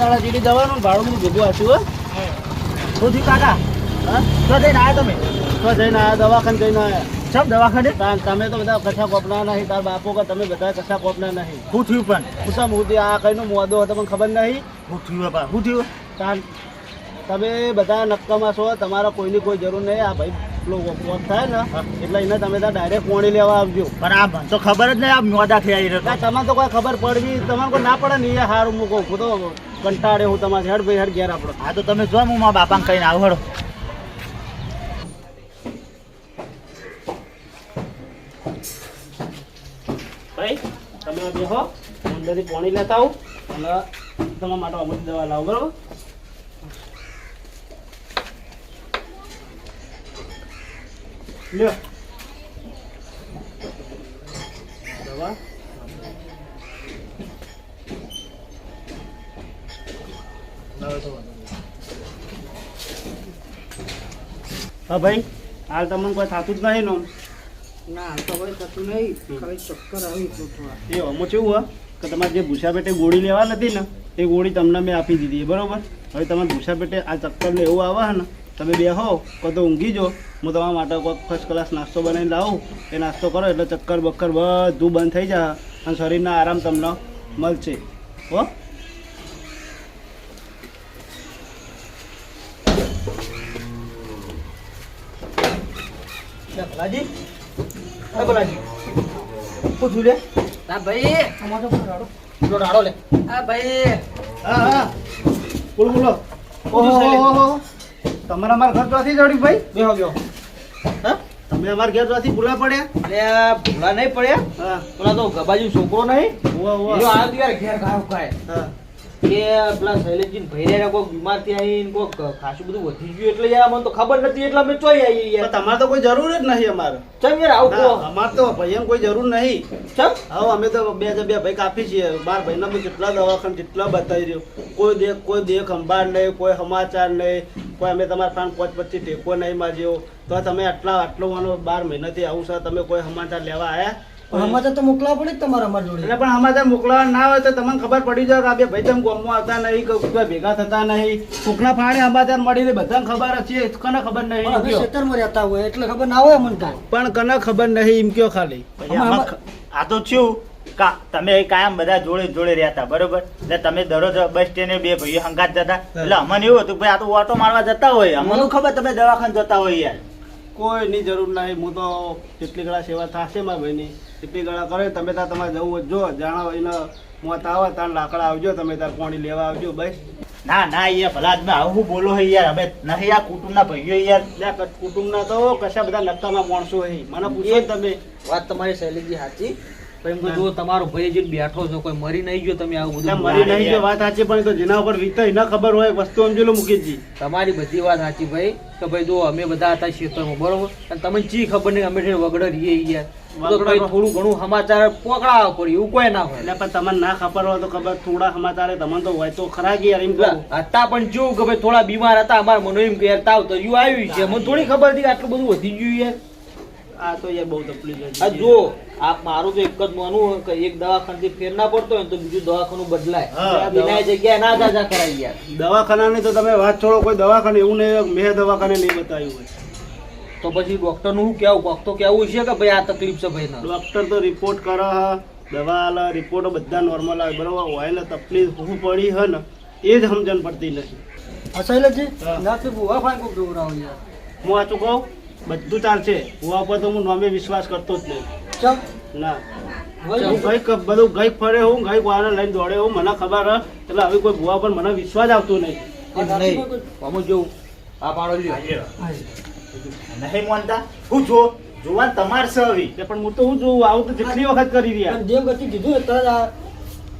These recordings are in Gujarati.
દાડા જેડી જવાનું ભાડું બધું ભેગું આપ્યું હો. કાકા હા. તો જઈને આવ્યા તમે? તો જઈને આયા દવાખાને જઈને આયા. સબ દવાખાને? તમે તો બધા કથા કોપના નહીં તાર બાપો કે તમે બધા કથા કોપના નહીં. હું થયું પણ? પૂછા હું આ કઈનો મોદો હતો મને ખબર નહીં. હું થયું બાપા હું થયું? તાન તમે બધા નક્કામાં છો તમારા કોઈની કોઈ જરૂર નહીં. આ ભાઈ લોકો ફોન થાય ને એટલે એને તમે ત્યાં ડાયરેક્ટ પોણી લેવા આવજો. બરાબર તો ખબર જ નહીં આ મોડા થયા ના તો કોઈ ખબર પડવી તમારે કોઈ ના પડે ને એ હારું મૂકો. હું તો કંટાળે હું તમારે હેડ ભાઈ હેડ ઘેર આપણો હા, તો તમે જો હું મારા બાપાને કહીને આવું ભાઈ, તમે બેહો. અંદરથી પાણી લેતા આવું. અને તમારા માટે અમુક દવા લાવો, બરોબર? લ્યો. દવા લાવો તો વાંધો નહીં. હા ભાઈ હાલ તમને કોઈ થતું જ નહીં નો ના તો હવે થતું નહીં. ખાલી ચક્કર આવી એ અમુક કેવું હોય કે તમારે જે ભૂસા પેટે ગોળી લેવા નથી ને એ ગોળી તમને મેં આપી દીધી બરોબર? હવે તમારે ભૂસા પેટે આ ચક્કર ને એવું આવે ને તમે બે હો કો તો ઊંઘી જો. હું તમારા માટે કોઈ ફર્સ્ટ ક્લાસ નાસ્તો બનાવીને લાવું. એ નાસ્તો કરો એટલે ચક્કર બક્કર બધું બંધ થઈ જાય અને શરીરના આરામ તમને મળશે. હો? ભલાજી એ શું થયું લે. ના ભાઈ. અમારો તો રાડો? રાડો લે. આ ભાઈ. હા હા. બોલો બોલો. ઓહો તમારા અમારા ઘર ત્યાંથી જડી ભાઈ? બેહો બેહો. હા? તમે અમારા ઘેર ત્યાંથી ભૂલા પડ્યા? એટલે ભૂલા નહીં પડ્યા. હા. પેલા તો ગબાજી છોકરો નહીં. આવ્યો તો યાર ઘેર ગાયો ખાય હા. કે પેલા શૈલેષજી ભૈયા કોઈક બીમારથી આવીને કોઈક ખાસું બધું વધી ગયું એટલે યાર મને તો ખબર નથી એટલે અમે ચોઈ આવી યાર. તમારે તો કોઈ જરૂર જ નહીં અમારે. ચમ યાર આવું કહો. અમારે તો ભાઈ કોઈ જરૂર નહીં. ચમ? હવે અમે તો બે જ બે ભાઈ કાપી છીએ. બાર ભાઈના બી જેટલા દવાખાના જેટલા બતાવી રહ્યો. કોઈ દેખ કોઈ દેખ અંબાર નહીં કોઈ સમાચાર નહીં કોઈ અમે તમારા ફાન પાંચ પછી ટેકો નહીં માજ્યો તો તમે આટલા આટલો માનો બાર મહિનાથી આવું સર તમે કોઈ સમાચાર લેવા આયા? સમાચાર તો મોકલાવા પડે તમારા અમારા જોડે. એટલે પણ સમાચાર મોકલવા ના હોય તો તમને ખબર પડી જાય કે આ બે ભાઈ તમે ગામમાં આવતા નહીં કે ભેગા થતા નહીં. કોકના ફાળે સમાચાર મળીને બધાને ખબર છે કને ખબર નહીં ખેતરમાં રહેતા હોય એટલે ખબર ના હોય અમને પણ કને ખબર નહીં એમ કયો ખાલી. આ તો થયું કા તમે કાયમ બધા જોડે જોડે રહેતા બરોબર? એટલે તમે દરરોજ બસ સ્ટેન્ડ બે ભાઈઓ હંગાત જતા. એટલે અમને એવું હતું ભાઈ આ તો ઓટો મારવા જતા હોય અમને ખબર તમે દવાખાને જતા હોય યાર. કોઈની જરૂર નહીં. હું તો જેટલી ગળા સેવા થશે મારા ભાઈની એટલી ગળા કરે. તમે ત્યાં તમારે જવું હોય જો જાણો એને મોત આવે ત્યાં લાકડા આવજો તમે ત્યાં કોણી લેવા આવજો બસ. ના ના યાર ભલા આદમી આવું બોલો હે યાર અમે નહીં આ કુટુંબના ભાઈઓ યાર. કુટુંબના તો કશા બધા નક્કામાં માણસો હે. મને પૂછો તમે. વાત તમારી શૈલીજી સાચી. એમ તો જુઓ તમારો ભાઈ જે બેઠો છો કોઈ મરી નહીં ગયો તમે આવું બધું મરી નહીં ગયો વાત સાચી પણ તો જેના ઉપર વીતે ન ખબર હોય વસ્તુ સમજી લો મુકેશજી. તમારી બધી વાત સાચી ભાઈ કે ભાઈ જો અમે બધા હતા ખેતરમાં બરોબર? અને તમને ચી ખબર નહીં અમે વગડે રહીએ ગયા. તો ભાઈ થોડું ઘણું સમાચાર પકડાવવા પડે એવું કોઈ ના હોય. એટલે પણ તમને ના ખબર હોય તો ખબર થોડા સમાચાર તમને તો હોય તો ખરા કે યાર એમ હતા પણ જેવું કે ભાઈ થોડા બીમાર હતા અમારા મને એમ કે યાર તાવ તો આવ્યું છે. મને થોડી ખબર હતી આટલું બધું વધી ગયું યાર આ તો યાર બહુ તકલીફ આ જો આ મારું તો એક જ માનવું કે એક દવાખાનાથી ફેર ના પડતો હોય તો બીજું દવાખાનું બદલાય. હા, બિના જગ્યાએ ના જાજા કરાય યાર. દવાખાનાની તો તમે વાત છોડો કોઈ દવાખાને એવું નહીં મેં દવાખાને નહીં બતાવ્યું હોય. તો પછી ડોક્ટરનું કેવું કોક તો કેવું છે કે ભાઈ આ તકલીફ છે ભાઈ ના ડોક્ટર તો રિપોર્ટ કરે હ દવા આલે રિપોર્ટ બધા નોર્મલ આવે. બરોબર હોય ને તકલીફ શું પડી હે ને એ જ સમજણ પડતી નથી. અસૈલજી નથી નાથી ભૂવા ફાઈ કો દોરાવ યાર. હું આ કહું બધું ચાલશે હું પર તો હું નોમે વિશ્વાસ કરતો જ નહીં. ચમ. ના. ગઈ બધું ગઈ ફરે હું ગઈ વાળા લઈને દોડે હું મને ખબર એટલે હવે કોઈ ભૂવા પર મને વિશ્વાસ આવતો નહીં. નહીં. આમાં જોવું. આ પાડો નહીં માનતા. હું જો જોવાન તમાર છે હવે. પણ હું તો હું જોઉં આવું તો જેટલી વખત કરી રહ્યા. દેવગતિ કીધું તરત આ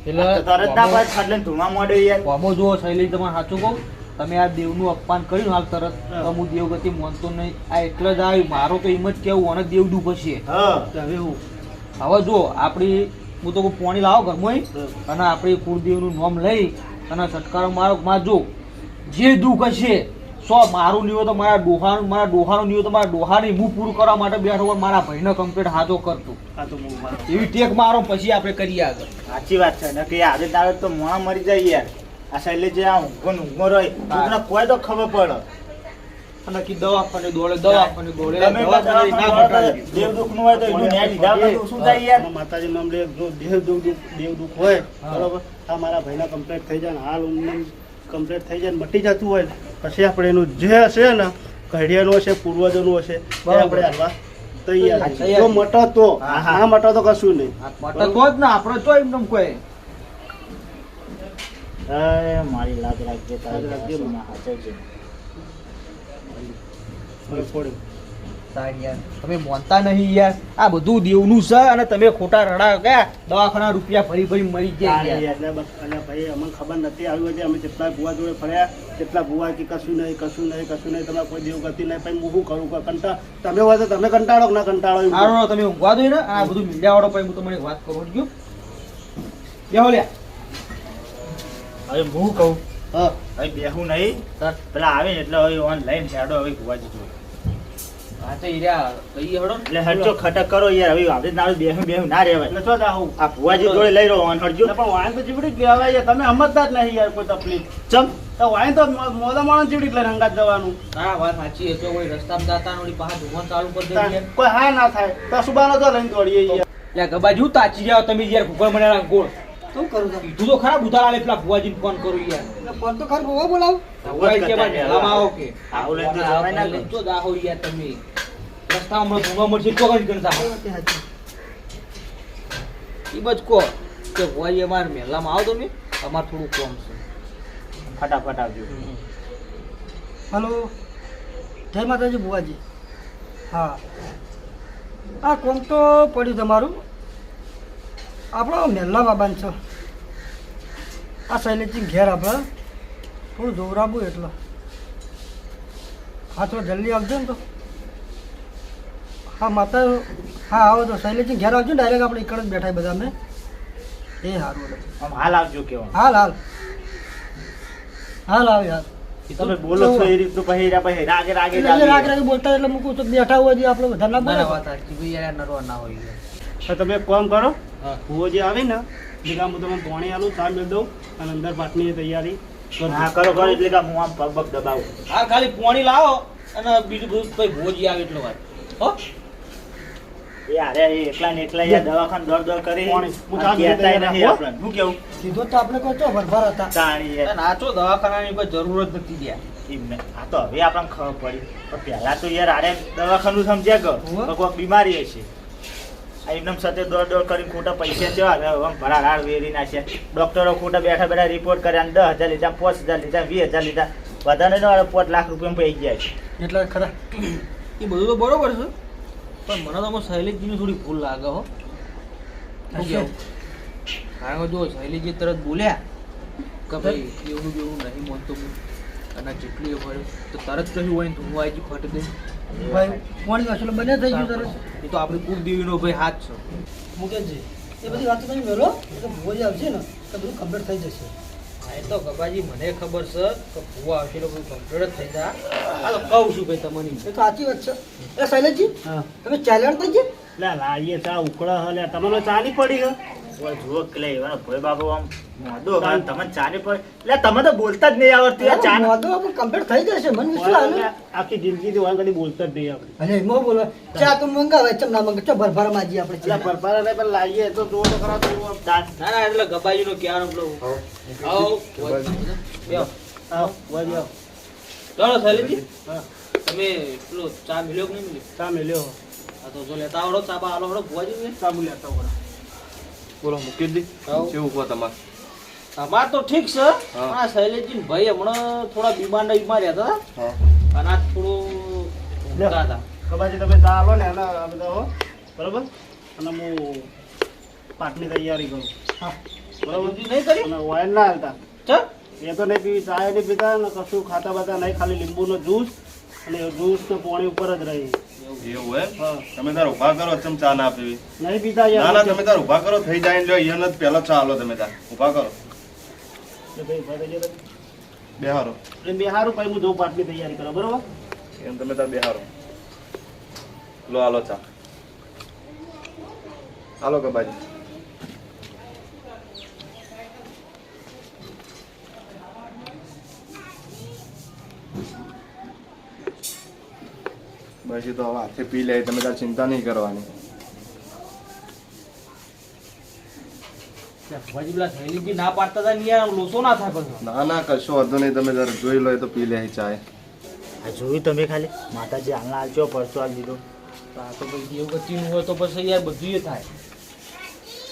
તો તરત ના પાછ ખાટલે ધૂળમાં મોડે યાર. કોમો જુઓ શૈલી તમારે સાચું કહું? તમે આ દેવનું અપમાન કર્યું હાલ તરત અમુ હું દેવગતિ માનતો નહીં. આ એટલે જ આવ્યું. મારો તો એમ જ કેવું અને દેવ ડૂબશે હા. હવે હું? હવે જો આપણી હું તો પોણી લાવો ઘરમાં અને આપણી કુળદેવનું નામ લઈ અને સટકારો મારો માં જો જે દુઃખ હશે સો મારું નહીં હોય તો મારા ડોહાનું મારા ડોહાનું નહીં હોય તો મારા ડોહાની હું પૂરું કરવા માટે બેઠો હોય મારા ભાઈને કમ્પ્લીટ હાથો કરતો. આ તો હું એવી ટેક મારો પછી આપણે કરીએ આગળ. સાચી વાત છે. ને કે આજે તારે તો મોણા મરી જાય યાર. આ શૈલે જે આ ઊંઘો ને ઊંઘો રહી તમને કોઈ તો ખબર પડે. અને કી દોડે દવાખાને દોડે તમે દવાખાને ના ઘટાડે. દેવ દુઃખનું હોય તો એનું ન્યાય લીધા તો શું થાય યાર? માતાજી નામ લે જો દેવ દુઃખ દુઃખ દેવ દુઃખ હોય બરોબર? આ મારા ભાઈના કમ્પ્લીટ થઈ જાય ને હાલ ઊંઘને કમ્પ્લીટ થઈ જાય ને મટી જતું હોય ને પછી આપણે એનું જે હશે ને કઢિયાનું હશે પૂર્વજોનું હશે. આપણે હાલવા તૈયાર જો મટો તો હા. મટો તો કશું નહીં. મટો તો જ ને આપણે તો એમ કોઈ. અરે મારી લાજ રાખજે તારી રાખજે. ના હાચવજે. તમે બોલતા નહીં યાર. આ બધું દેવનું છે અને તમે ખોટા રડા ગયા. દવાખાના રૂપિયા ફરી ફરી મરી ગયા એટલે એટલે ભાઈ અમને ખબર નથી આવી હતી અમે જેટલા ભૂવા જોડે ફર્યા જેટલા ભૂવા કે કશું નહીં કશું નહીં કશું નહીં તમે કોઈ દેવ ગતિ નહીં. પછી હું શું કરું? કંટા તમે હોય તો તમે કંટાળો ના કંટાળો હારું, તમે ઊંઘવા દો ને. આ બધું મીડિયા વાળો પછી હું તમને વાત કરું છું. બેહો લ્યા. હવે હું કહું હા. હવે બેહું નહીં. પેલા આવે ને એટલે હવે ઓનલાઈન હેડો હવે ભુવાજી તો કઈ હડો એટલે ખટક કરો યાર. હવે આપણે બેહું બેહું ના રહેવાય. એટલે શું જાહું આ ભુવાજી જોડે લઈ રહ્યો ઓન એટલે પણ વાઈન તો જીવડી જ લેવાય તમે સમજતા જ નહીં યાર કોઈ તકલીફ. ચમ? તો વાઈન તો મોદા માણસ જીવડી લઈને હંગાત જવાનું. હા વાત સાચી છે. કોઈ રસ્તામાં જાતા ને ચાલુ કરી દે કોઈ હા ના થાય. તો સુબાનો તો લઈને દોડીએ યાર. લ્યા ગબાજી તાચી જાવ તમે યાર ભૂગોળ મને ગોળ. શું કરું તમે કીધું તો ખરા ઉધાર આલે પેલા ભુવાજીને ફોન કરું યાર. ફોન તો ખરા હોવો બોલાવ. ભુવાજી કે મેલામાં આવો કે. આવો લઈને તો જવાય ના લઈને તો જાહો યાર તમે. રસ્તા હમણાં ભુવા મળશે તો કઈ ગણતા ઈ બજ કો કે ભુવાજી અમારે મેલામાં આવો તમે. અમાર થોડું કોમ છે. ફટાફટ આવજો. હલો. જય માતાજી ભુવાજી. હા. આ કોમ તો પડ્યું તમારું. આપણો મેલ્લા બાબાને છે. આ શૈલેજી ઘેર આપણે થોડું જોવરાવું એટલે. હા તો જલ્દી આવજો ને તો. હા માતા હા આવો તો. શૈલેજી ઘેર આવજો ને ડાયરેક્ટ આપણે એકડ જ બેઠા બધા અમે. એ સારું એટલે હાલ આવજો કેવો હાલ હાલ. હાલ આવે હાલ. તમે બોલો છો એ રીતનું રાગે રાગે રાગ રાગ બોલતા એટલે મૂકું તો બેઠા હોય આપણે વધારે ના બોલે વાત યાર નરવા ના હોય. તો તમે કોમ કરો. હા. જે આવે ને ભેગા હું તમને પાણી આલું તાર મેળ દઉં અને અંદર પાટની તૈયારી હા કરો કરો એટલે કે હું આમ પગ પગ દબાવું. હા ખાલી પોણી લાવો અને બીજું બધું ભાઈ ભોજી આવે એટલો વાત હો? એકલા ને એકલા યાર દવાખાને દોડ દોડ કરી. હું કેવું? સીધો તો આપણે ભરભર હતા. તાણી નાચો દવાખાનાની કોઈ જરૂર જ નથી. આ તો હવે આપણને ખબર પડી. પણ પહેલા તો યાર આરે દવાખાનું સમજ્યા કે કોઈક બીમારી હશે. આ એકદમ સાથે દોડ દોડ કરીને ખોટા પૈસા છે ભરા રાડ વેરી નાખ્યા. ડોક્ટરો ખોટા બેઠા બેઠા રિપોર્ટ કર્યા અને દસ હજાર લીધા પાંચ હજાર લીધા વીસ હજાર લીધા. વધારે પાંચ લાખ રૂપિયા પડી ગયા છે. એટલે ખરા. એ બધું તો બરોબર છે પણ મને તો આમાં શૈલેશજીની થોડી ભૂલ લાગે હો? કારણ કે જો શૈલેષજી તરત બોલ્યા કે ભાઈ એવું બેવું નહીં માનતો હું. અને જેટલી હોય તો તરત કહ્યું હોય ને તો હું આજી ફટ દે ભાઈ કોણ વાસલો બને થઈ ગયું તરત એ તો આપણી કુળદેવીનો ભાઈ હાથ છે. મુકેશજી એ બધી વાતો તમે મેળો એટલે ભૂવોજી આવશે ને તો બધું કમ્પ્લીટ થઈ જશે. હા, એ તો કપાજી મને ખબર છે કે ભૂવા આવશે તો બધું કમ્પ્લીટ જ થઈ જાય. આ તો કહું છું ભાઈ તમને. એ તો સાચી વાત છે. એ શૈલેષજી તમે ચાલ્યા થઈ ગયા લે લાવીએ ચા ઉકળા હલે તમને ચા નહીં પડી હે? ઓય જુઓ કે એવાનો ભોય બાબો આમ મોઢું વગાડે તમને ચા ને એટલે તમે તો બોલતા જ નહીં આવડતું યાર ચા ને- વાંધો આપણે કમ્પ્લીટ થઈ જશે મને વિશ્વાસ એટલે આખી જિંદગીથી વાંગ કદી બોલતા જ નહીં અરે એમાં બોલો. ચા તો મંગાવે ચમ ના મંગાવે? ચો ભરભરા માજી આપણે એટલે પણ લાવીએ તો ના ના એટલે પેલો. આવો. આવો, આવો. ચાલો તમે પેલો ચા મિલ્યો કે નહીં મિલ્યો? ચા મિલ્યો. આ તો જો લેતા આવડો ચા બા આલો આવડો ભુવાજી ને. ચા લેતા વળી. બોલો મૂકી દી કેવું કહો તમારે? અમાર તો ઠીક છે હા. પણ આ શૈલેશજી ભાઈ હમણાં થોડા બીમાર બીમાર હતા. અને આ થોડું ઊંઘતા હતા. કબાજી તમે ચા આલો ને એના આ બધા હો. બરોબર? અને હું પાટની તૈયારી કરું. હા. બરોબર? નહીં કરી? અને વાયર ના હાલતા. ચલ એ તો નહીં પીવી ચા નહીં પીતા ને કશું ખાતા બાતા નહીં ખાલી લીંબુનો જ્યુસ અને જ્યુસ ને પાણી ઉપર જ રહી. એવું એમ? તમે તાર ઊભા કરો ચમ ચા ના પીવી? નહીં પીતા યાર. ના તમે તાર ઊભા કરો થઈ જાય ને લ્યો અહીંયા જ પહેલો ચા આલો તમે તાર. ઊભા કરો બેહારો. એટલે પછી હું જઉં પાટની તૈયારી કરો બરોબર? એમ તમે તાર બેહારો. લો આલો ચા. આલો કબાજી પછી તો હવે હાથે પી લે તમે તાર ચિંતા નહીં કરવાની. ના પાડતા હતા યાર લોસો ના થાય પછી. ના ના કશો વાંધો નહીં તમે જરા જોઈ લો એ તો પી લે ચાય. આ જોયું તમે ખાલી? માતાજી હાલના હાલ ચો પરસો હાલ દીધો. તો આ તો ભાઈ દેવગતિનું હોય તો પછી યાર બધું એ થાય.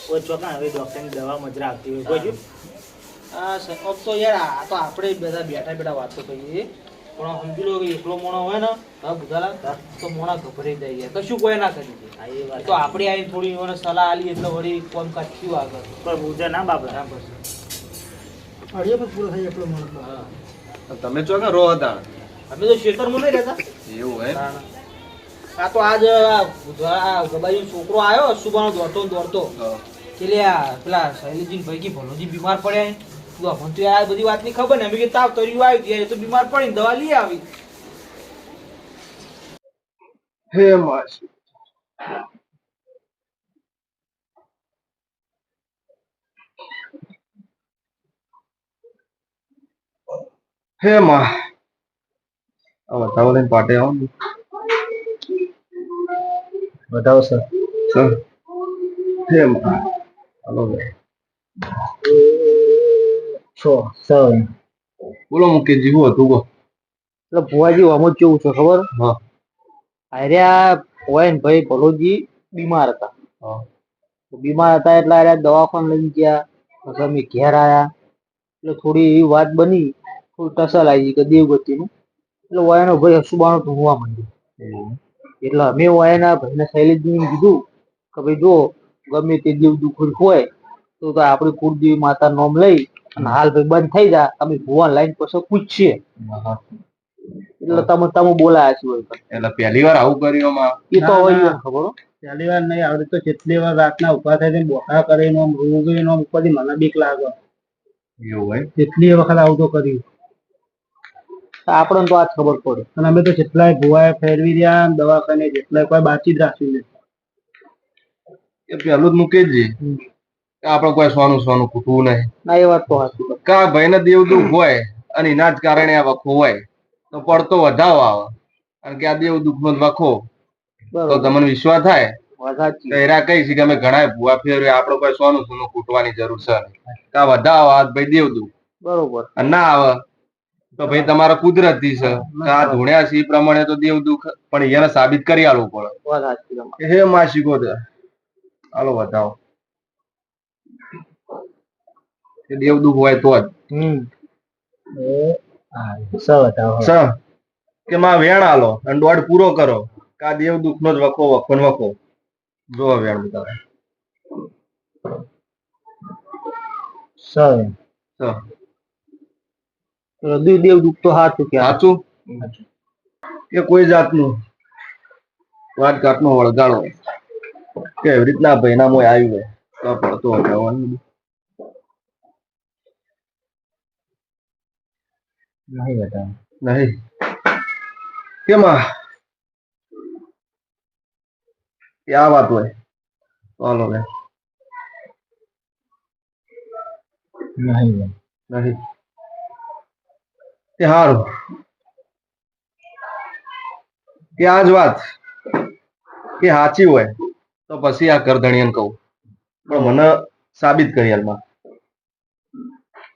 કોઈ ચોકા હવે ડૉક્ટરની દવા મજરા આવતી હોય. કોઈ તો યાર આ તો આપણે બધા બેઠા બેઠા વાતો કરીએ. પણ સમજી લો કે એકલો મોણો હોય ને હા બુધાલા તો મોણા ગભરાઈ જાય યાર કશું કોઈ ના કરી દે. તો આપણે આવી થોડી સલાહ આલી એટલે વળી કોમ કાઢ્યું આગળ. પણ બુજા ના બાપ બરાબર બસ. અડીએ પણ પૂરો થઈ એટલો મળતો હા. તમે ચો કે રો હતા? અમે તો શેતર મોને રહેતા. એવું હે આ તો આજ ગબાઈ ગબાજીનો છોકરો આવ્યો સુબાનો દોડતો દોડતો. કે લે આ પેલા શૈલેજી ભાઈ ભલોજી બીમાર પડ્યા હે. તો તો ખબર ને? આવ્યું ત્યારે તો બીમાર પડીને દવા લઈ આવી. હે માસી. હે માં. બતાવો લઈને પાટે આવો ને બતાવો સર. સર હે માં. હાલો. ભાઈ છો? સર. બોલો મુકેશજી હું હતું કહો એટલે ભુવાજી આમ જ કેવું છે ખબર? હા. આર્યા હોય ને ભાઈ ભલોજી બીમાર હતા. હા. બીમાર હતા એટલે આર્યા દવાખાને લઈને ગયા. પછી અમે ઘેર આવ્યા એટલે થોડી એવી વાત બની થોડી ટસલ આવી કે દેવગતિનું. એટલે વાયાનો ભાઈ હસુબાણો ઢૂંઢવા માંડ્યો. એટલે અમે વાયાના ભાઈને શૈલેષજીને કીધું કે ભાઈ જો ગમે તે દેવ દુઃખ હોય તો આપણી કુળદેવી માતા નોમ લઈ હાલ ભાઈ બંધ થઈ જાય અમે ભુવન લાઈન પછી પૂછીએ. એટલે તમે તમે બોલાયા છો એટલે પહેલી વાર આવું કર્યું માં એ તો. ઈ ખબર હો. પહેલી વાર નહીં આવડે તો જેટલી વાર રાતના ઊભા થાય બોકા કરીને આમ રોગીને આમ ઉપરથી મને બીક લાગે. એવું હોય? જેટલી વખત આવું તો કર્યું. આપણને તો આ ખબર પડે. અને અમે તો જેટલાય ભુવાએ ફેરવી રહ્યા દવા દવાખાને જેટલાય કોઈ બાચી જ રાખ્યું એ પેલું જ મૂકે કે આપણે કોઈ સોનું સોનું ખૂટવું નહીં. ના એ વાત તો સાચી કા ભાઈને દેવ દુઃખ હોય અને એના જ કારણે આ વખો હોય તો પડતો વધાવ આવે. કારણ કે આ દેવ દુઃખ નો વખો. તો તમને વિશ્વાસ થાય? એરા કઈ છે કે અમે ઘણા ભૂવા ફેરવે આપણે કોઈ સોનું સોનું ખૂટવાની જરૂર છે કા વધાવ આવે ભાઈ દેવ દુઃખ. બરોબર. ના આવે તો ભાઈ તમારા કુદરતી છે. આ ધૂણ્યા છે એ પ્રમાણે તો દેવ દુઃખ પણ એને સાબિત કરી આલવું પડે. હે માસિકો દે હાલો બતાવો દેવ દુઃખ હોય તો જ. કે માં વેણ આલો અને દોડ પૂરો કરો. કા દેવ દુઃખ નો જ વખો વખો વખો. જો વેણ બતાવે. હૃદય દેવ દુઃખ તો સાચું કે? સાચું કે કોઈ જાતનું વાત ઘાટનો વળગાડો કે એવી રીતના ભાઈના મોય આવ્યું? હોય તો પડતો વગાડવાનું નહીં બતાવે. નહીં. કેમાં કે આ વાત હોય. ચાલો લે નહીં નહીં. કે હારું. કે આ જ વાત. કે સાચી હોય. તો પછી આ કરધણીયન કહું. પણ મને સાબિત કરી હાલમાં.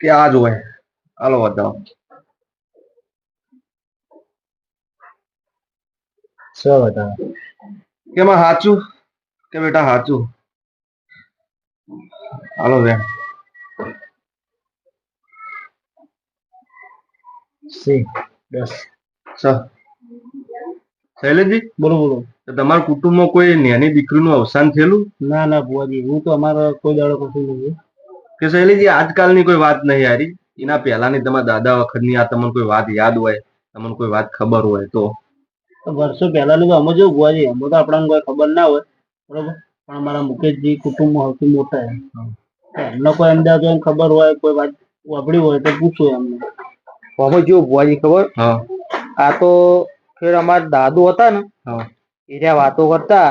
કે આ જ હોય. હાલો બતાવો સ બતાવે કે સાચું કે બેટા સાચું હાલો બેન. સી દસ. છ શૈલેષજી? બોલો બોલો. તમારા કુટુંબમાં કોઈ નાની દીકરીનું અવસાન થયેલું? ના ના ભુવાજી. હું તો અમારો કોઈ દાડો કશું નથી. કે શૈલેષજી આજકાલની કોઈ વાત નહીં આરી એના પહેલાની તમારા દાદા વખતની આ તમને કોઈ વાત યાદ હોય તમને કોઈ વાત ખબર હોય તો. વર્ષો પહેલાનું તો અમે જો જઈએ અમે તો આપણને કોઈ ખબર ના હોય. બરોબર? પણ અમારા મુકેશજી કુટુંબ સૌથી મોટા છે. એમને કોઈ અંદાજ હોય ખબર હોય કોઈ વાત વાપરી હોય તો પૂછો એમને. અમે જો ભુવાજી ખબર? આ તો ફેર અમારા દાદુ હતા ને એ રહ્યા વાતો કરતા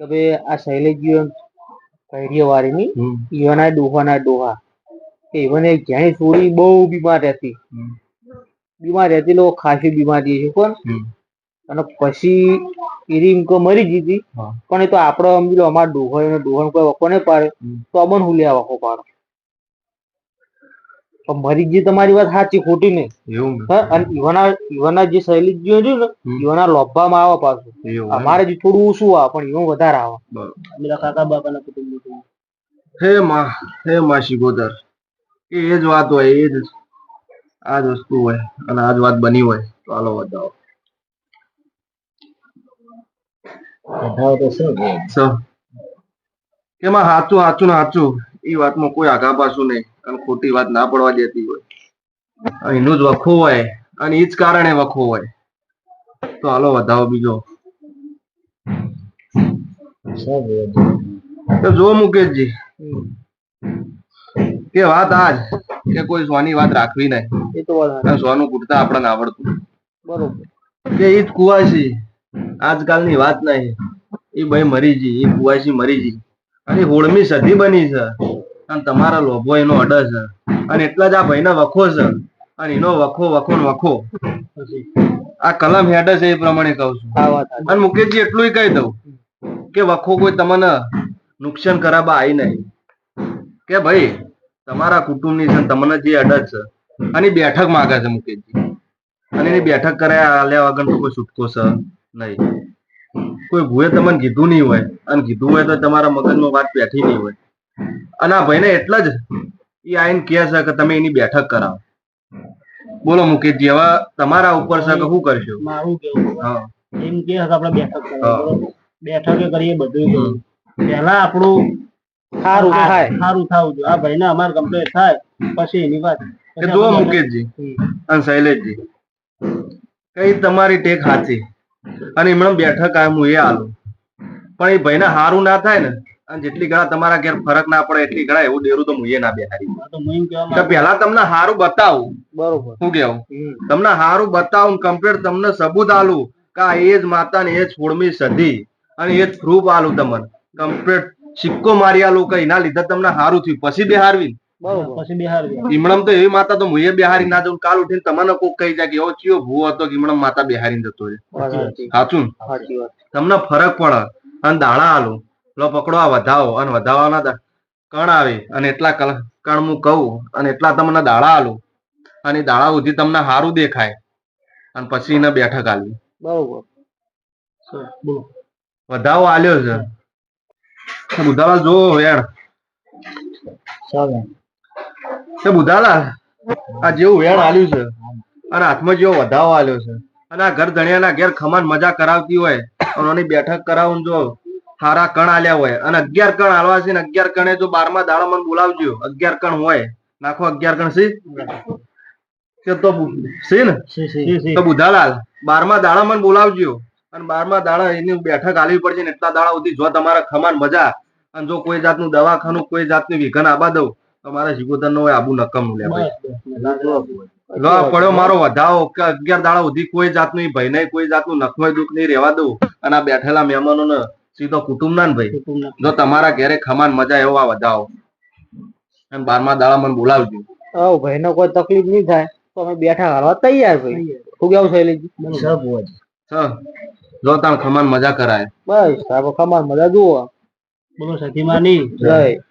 કે ભાઈ આ શૈલેજીઓ કૈરીય વાળીની ઈવાના ડોહાના ડોહા. કે ઈવને જાણી છોડી બહુ બીમાર રહેતી. બીમાર રહેતી લોકો ખાસી બીમારી છે કોણ અને પછી એમ મરી હા. પણ એ તો આપડે સમજી લો અમાર ડોહાઈ ને ડોહણ કોઈ વખો ને પાડે તો અમન હું લેવા વખો પાડો. પણ મરી ગઈ તમારી વાત સાચી ખોટી નહીં. એવું અને ઈવાના ઈવાના જે શૈલી જે રહ્યું ને. ઈવાના લોભામાં આવે પાછું. અમારે જે થોડું ઓછું આવે પણ ઈવો વધારે આવે. બરાબર. કાકા બાપાના કુટુંબ હે માં હે માસી ગોદર. એ જ વાત હોય એ જ આ જ વસ્તુ હોય અને આ જ વાત બની હોય. તો હાલો બતાવો સો કે માં સાચું સાચું સાચું એ વાતમાં કોઈ આગા પાછું નહીં. અને ખોટી વાત ના પડવા દેતી હોય. એનું જ વખો હોય અને એ જ કારણે વખો હોય. તો હાલો વધાવો બીજો. તો જો મુકેશજી કે વાત આજ કે કોઈ સોની વાત રાખવી નહીં. સોનું કુટતા આપણને આવડતું. બરોબર. કે એ જ કુવાસી. આજકાલની વાત નહીં. એ ભાઈ મરી જી એ કુવાસી મરી જી અને હોળમી સદી બની છે. અને તમારા લોભો એનો અડ છે. અને એટલા જ આ ભાઈના વખો છે. અને એનો વખો વખો વખો. આ કલમ હેડ છે એ પ્રમાણે કહું છું. અને મુકેશજી એટલું કહી દઉં કે વખો કોઈ તમને નુકસાન કરાવવા આવી નહીં. કે ભાઈ તમારા કુટુંબની છે તમને જે અડદ છે. અને બેઠક માંગે છે મુકેશજી. અને એની બેઠક કર્યા આલ્યા વગર તો કોઈ છૂટકો છે. નહીં. કોઈ ભૂએ તમને કીધું નહીં હોય અને કીધું હોય તો તમારા મગજમાં વાત બેઠી નહીં હોય. અને આ ભાઈને એટલા જ એ આઈને કહે છે કે તમે એની બેઠક કરાવો. બોલો મુકેશજી હવે તમારા ઉપર છે કે શું કરશો? મારું કેવું હા. એમ કે આપણે બેઠક કરાવો. બેઠકે કરીએ બધું પહેલા આપણું સારું થાય સારું થવું જોઈએ. આ ભાઈને અમારે કમ્પ્લેટ થાય પછી એની વાત. જો જુઓ મુકેશજી અને શૈલેષજી કઈ તમારી ટેક સાચી? અને એમણે બેઠક આ હું એ આલું. પણ એ ભાઈને હારું ના થાય ને અને જેટલી ઘણા તમારા ઘેર ફરક ના પડે એટલી ઘણા એવું ડેરું તો હું એ ના બેહારી પહેલા તમને સારું બતાવું. બરોબર. શું કેવું? તમને સારું બતાવું કમ્પ્લીટ તમને સબૂત આલું કે આ એ જ માતા ને એ જ સોળમી સદી અને એ જ પ્રૂફ આલું તમને. કમ્પ્લીટ સિક્કો મારી આલું કઈ ના લીધે તમને સારું થયું. પછી બેહારવી બરોબર પછી બિહાર ઈમણમ તો એવી માતા તો મુએ બેહારી ના જવું કાલ ઉઠીને તમને કોક કહી જાય કે એવો ચિયો ભૂ હતો કે ઈમણમ માતા બિહારી જતો છે સાચું તમને ફરક પડે. અને દાણા આલો. લો પકડો આ વધાવો. અને વધાવાના કણ આવે. અને એટલા કણ હું કહું. અને એટલા તમને દાડા આલો. અને દાળા દાડા સુધી તમને સારું દેખાય. અને પછી એને બેઠક આલી. બરોબર. બોલો. વધાવો આલ્યો છે. તો જોવો યાર ચાલે તે બુધાલા આ જેવું વેણ આલ્યું છે. અને હાથમાં જેવો વધાવો આલ્યો છે. અને આ ઘર ધણિયાના ઘેર ખમાન મજા કરાવતી હોય અને એની બેઠક કરાવું જો હારા કણ આલ્યા હોય. અને અગિયાર કણ આલવા છે ને અગિયાર કણે જો બારમા દાડા મને બોલાવજો. અગિયાર કણ હોય. નાખો અગિયાર કણ સી? કે તો સી ને? સી સી. તો બુધાલાલ બારમા દાડા મને બોલાવજો. અને બારમા દાડા એની બેઠક આલવી પડશે ને એટલા દાડા સુધી જો તમારે ખમાન મજા. અને જો કોઈ જાતનું દવાખાનું કોઈ જાતની વિઘન આબા દઉં તો મારે હોય આબુ નકમ લે ભાઈ. પડ્યો મારો વધાવો કે અગિયાર દાડા સુધી કોઈ જાતનું ભાઈ નહીં કોઈ જાતનું નખમય દુઃખ નહીં રહેવા દઉં. અને આ બેઠેલા મહેમાનો ને સીધો કુટુંબ ના ને ભાઈ. જો તમારા ઘરે ખમાન મજા એવો આ વધાવો. અને બારમા દાડા મને બોલાવજો. આવ ભાઈ ને કોઈ તકલીફ નહીં થાય. તો અમે બેઠા હાલવા તૈયાર ભાઈ. શું કેવું શૈલેષજી જો તાણ ખમાન મજા કરાય. બસ ખમાન મજા જુઓ. બોલો સતીમાની જય.